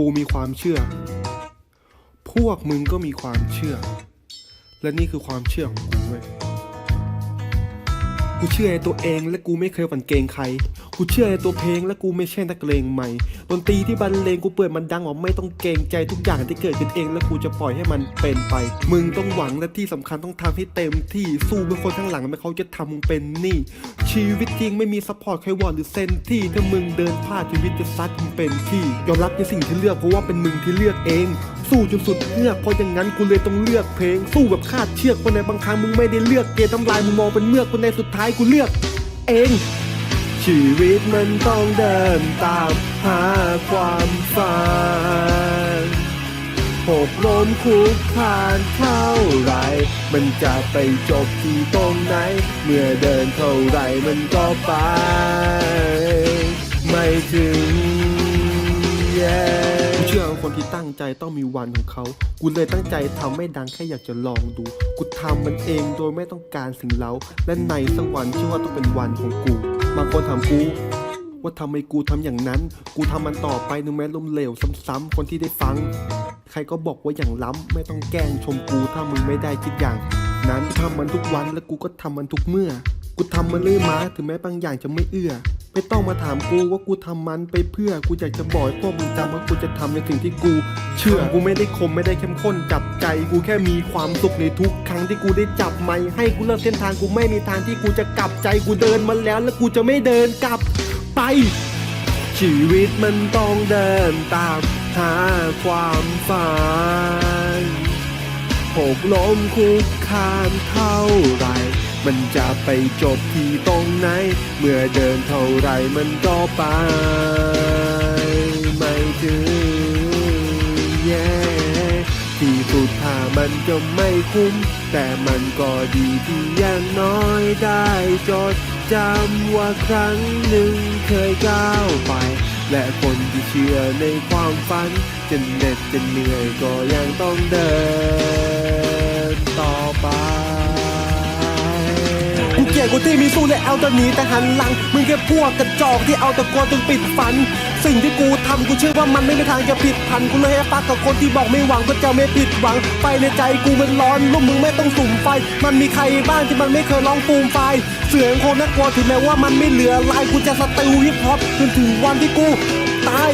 กูมีความเชื่อ พวกมึงก็มีความเชื่อ และนี่คือความเชื่อของกูเว้ย กูเชื่อในตัวเองและกูไม่เคยหวั่นเกงใคร กูเชื่อในตัวเพลงและกูไม่ใช่นักเลงใหม่ดนตรีที่บรรเลงกูเปิดมันดังออกไม่ต้องเกรงใจทุกอย่างที่เกิดขึ้นเองและกูจะปล่อยให้มันเป็นไป มึงต้องหวังและที่สำคัญต้องทำให้เต็มที่สู้เพื่อคนข้างหลังไม่เขาจะทำมึงเป็นนี่ ชีวิตจริงไม่มีซัพพอร์ตใครวอนหรือเซนที่ถ้ามึงเดินพลาดชีวิตจะซัดมึงเป็นที่ยอมรับในสิ่งที่เลือกเพราะว่าเป็นมึงที่เลือกเอง สู้จนสุดเลือกเพราะอย่างนั้นกูเลยต้องเลือกเพลง สู้แบบคาดเชือกเพราะในบางครั้งมึงไม่ได้เลือกเกมทำลายมึงมองเป็นเมือกคนในสุดท้ายกูเลือก เอง ชีวิตมันต้องเดินตามหาความฝันหกล้มคุกคานเท่าไร มันจะไปจบที่ตรงไหน เมื่อเดินเท่าไรมันก็ไป ไม่ถึง คนที่ตั้งใจต้องมีวันของเขา กูเลยตั้งใจทำไม่ดังแค่อยากจะลองดู กูทำมันเองโดยไม่ต้องการสิ่งเล้า และในสักวันเชื่อว่าต้องเป็นวันของกู บางคนถามกูว่าทำไมกูทำอย่างนั้น กูทำมันต่อไปนึงแม้ล้มเหลวซ้ำๆคนที่ได้ฟัง ใครก็บอกว่าอย่างล้ำไม่ต้องแกล้งชมกูถ้ามึงไม่ได้คิดอย่าง นั้นทำมันทุกวันและกูก็ทำมันทุกเมื่อ กูทำมันเรื่อยมาถึงแม้บางอย่างจะไม่เอื้อ ไม่ต้องมาถามกูว่ากูทำมันไปเพื่อกูอยากจะบอกพวกมึงจำว่ากูจะทำในสิ่งที่กู เชื่อกูไม่ได้คมไม่ได้เข้มข้นจับใจ กูแค่มีความสุขในทุกครั้งที่กูได้จับไม้ให้กูเลือกเส้นทางกูไม่มีทางที่กูจะกลับใจกูเดินมาแล้ว แล้วกูจะไม่เดินกลับไป ชีวิตมันต้องเดินตามหาความฝันหกล้มคุกคานเท่าไหร่ มันจะไปจบที่ตรงไหน เมื่อเดินเท่าไรมันก็ไป ไม่ถึงแย่ที่สุดถ้ามันจะไม่คุ้ม แต่มันก็ดีที่อย่างน้อยได้จดจำว่าครั้งหนึ่งเคยก้าวไป และคนที่เชื่อในความฝัน จะเหน็ดจะเหนื่อยก็ยังต้องเดินต่อไป กูเกลียดคนที่มีสู้และเอาแต่หนีแต่หันหลังมึงแค่พวกกระจอกที่เอาแต่กลัวจนปิดฝัน สิ่งที่กูทำกูเชื่อว่ามันไม่มีทางจะผิดพันกูเลยให้ปักกับคนที่บอกไม่หวังก็จะไม่ผิดหวังไฟในใจกูมันร้อนลูกมึงไม่ต้องสุ่มไฟ มันมีใครบ้างที่มันไม่เคยร้องปูมไฟ เสียงคนน่ากลัวถึงแม้ว่ามันไม่เหลือลายกูจะสติลฮิปฮอปจนถึงวันที่กูตาย